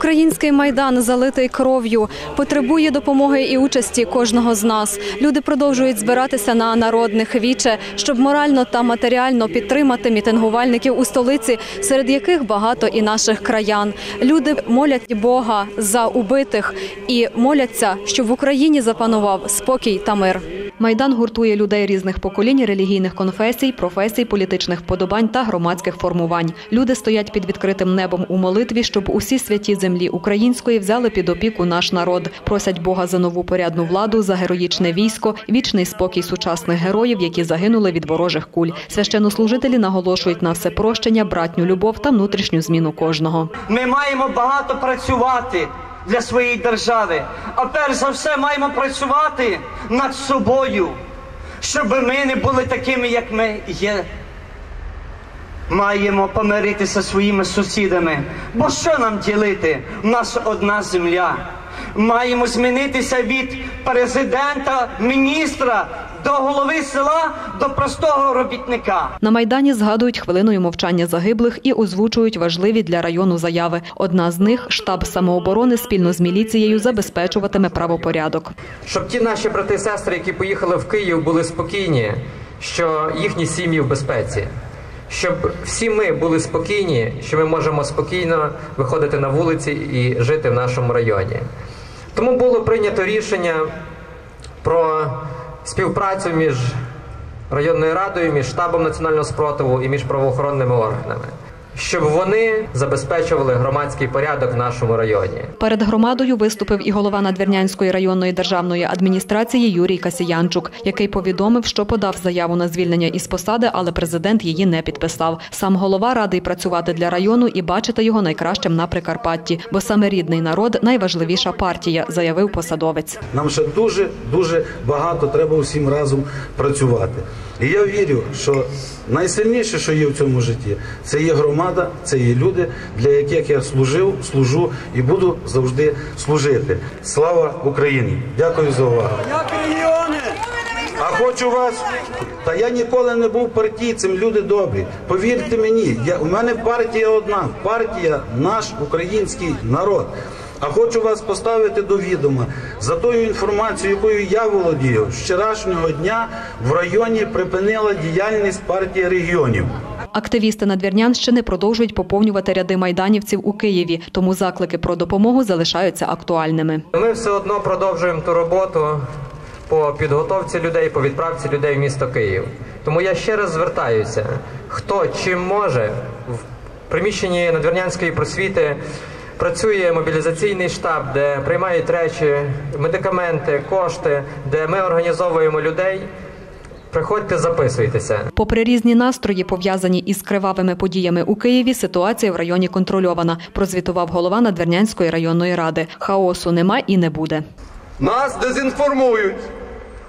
Український майдан залитий кров'ю, потребує допомоги і участі кожного з нас. Люди продовжують збиратися на народних віче, щоб морально та матеріально підтримати мітингувальників у столиці, серед яких багато і наших краян. Люди молять Бога за убитих і моляться, щоб в Україні запанував спокій та мир. Майдан гуртує людей різних поколінь, релігійних конфесій, професій, політичних вподобань та громадських формувань. Люди стоять під відкритим небом у молитві, щоб усі святі землі української взяли під опіку наш народ. Просять Бога за нову порядну владу, за героїчне військо, вічний спокій сучасних героїв, які загинули від ворожих куль. Священнослужителі наголошують на всепрощення, братню любов та внутрішню зміну кожного. Ми маємо багато працювати для своєї держави, а перш за все маємо працювати над собою, щоб ми не були такими, як ми є. Маємо помиритися своїми сусідами. Бо що нам ділити? У нас одна земля. Маємо змінитися від президента, міністра до голови села, до простого робітника. На майдані згадують хвилиною мовчання загиблих і озвучують важливі для району заяви. Одна з них штаб самооборони спільно з міліцією забезпечуватиме правопорядок. щоб ті наші брати і сестри, які поїхали в Київ, були спокійні, що їхні сім'ї в безпеці, щоб всі ми були спокійні, що ми можемо спокійно виходити на вулиці і жити в нашому районі. Тому було прийнято рішення про співпрацю між районною радою, між штабом національного спротиву і між правоохоронними органами, щоб вони забезпечували громадський порядок в нашому районі. Перед громадою виступив і голова Надвірнянської районної державної адміністрації Юрій Касіянчук, який повідомив, що подав заяву на звільнення із посади, але президент її не підписав. Сам голова радий працювати для району і бачити його найкращим на Прикарпатті, бо саме рідний народ найважливіша партія, заявив посадовець. Нам ще дуже дуже багато треба усім разом працювати. І я вірю, що найсильніше, що є в цьому житті, це є громада, це є люди, для яких я служив, служу і буду завжди служити. Слава Україні! Дякую за увагу. А хочу вас, та я ніколи не був партійцем, люди добрі. Повірте мені, я, у мене партія одна, партія наш український народ. А хочу вас поставити до відома за тою інформацією, якою я володію. З вчорашнього дня в районі припинила діяльність партії регіонів. Активісти Надвірнянщини продовжують поповнювати ряди майданівців у Києві, тому заклики про допомогу залишаються актуальними. Ми все одно продовжуємо ту роботу по підготовці людей, по відправці людей в місто Київ. Тому я ще раз звертаюся, хто чим може в приміщенні надвірнянської просвіти. Працює мобілізаційний штаб, де приймають речі, медикаменти, кошти, де ми організовуємо людей. Приходьте, записуйтеся. Попри різні настрої, пов'язані із кривавими подіями у Києві, ситуація в районі контрольована, прозвітував голова Надвірнянської районної ради. Хаосу нема і не буде. Нас дезінформують.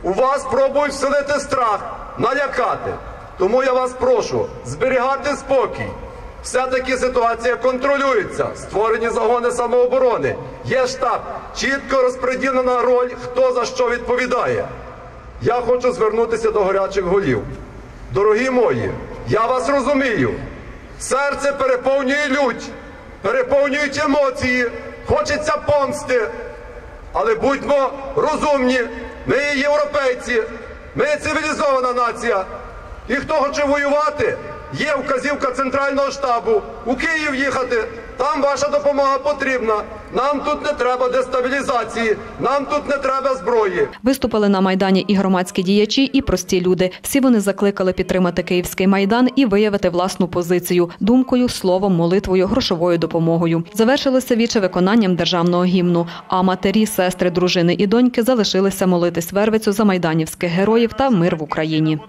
У вас пробують вселити страх, налякати. Тому я вас прошу зберігати спокій. Все-таки ситуація контролюється. Створені загони самооборони. Є штаб, чітко розподілена роль, хто за що відповідає. Я хочу звернутися до гарячих голів. Дорогі мої, я вас розумію. Серце переповнює лють, переповнюють емоції, хочеться помсти. Але будьмо розумні, ми європейці, ми цивілізована нація. І хто хоче воювати, є вказівка Центрального штабу у Київ їхати. Там ваша допомога потрібна. Нам тут не треба дестабілізації, нам тут не треба зброї. Виступили на майдані і громадські діячі, і прості люди. Всі вони закликали підтримати київський майдан і виявити власну позицію думкою, словом, молитвою, грошовою допомогою. Завершилося віче виконанням державного гімну. А матері, сестри, дружини і доньки залишилися молитись вервицю за майданівських героїв та мир в Україні.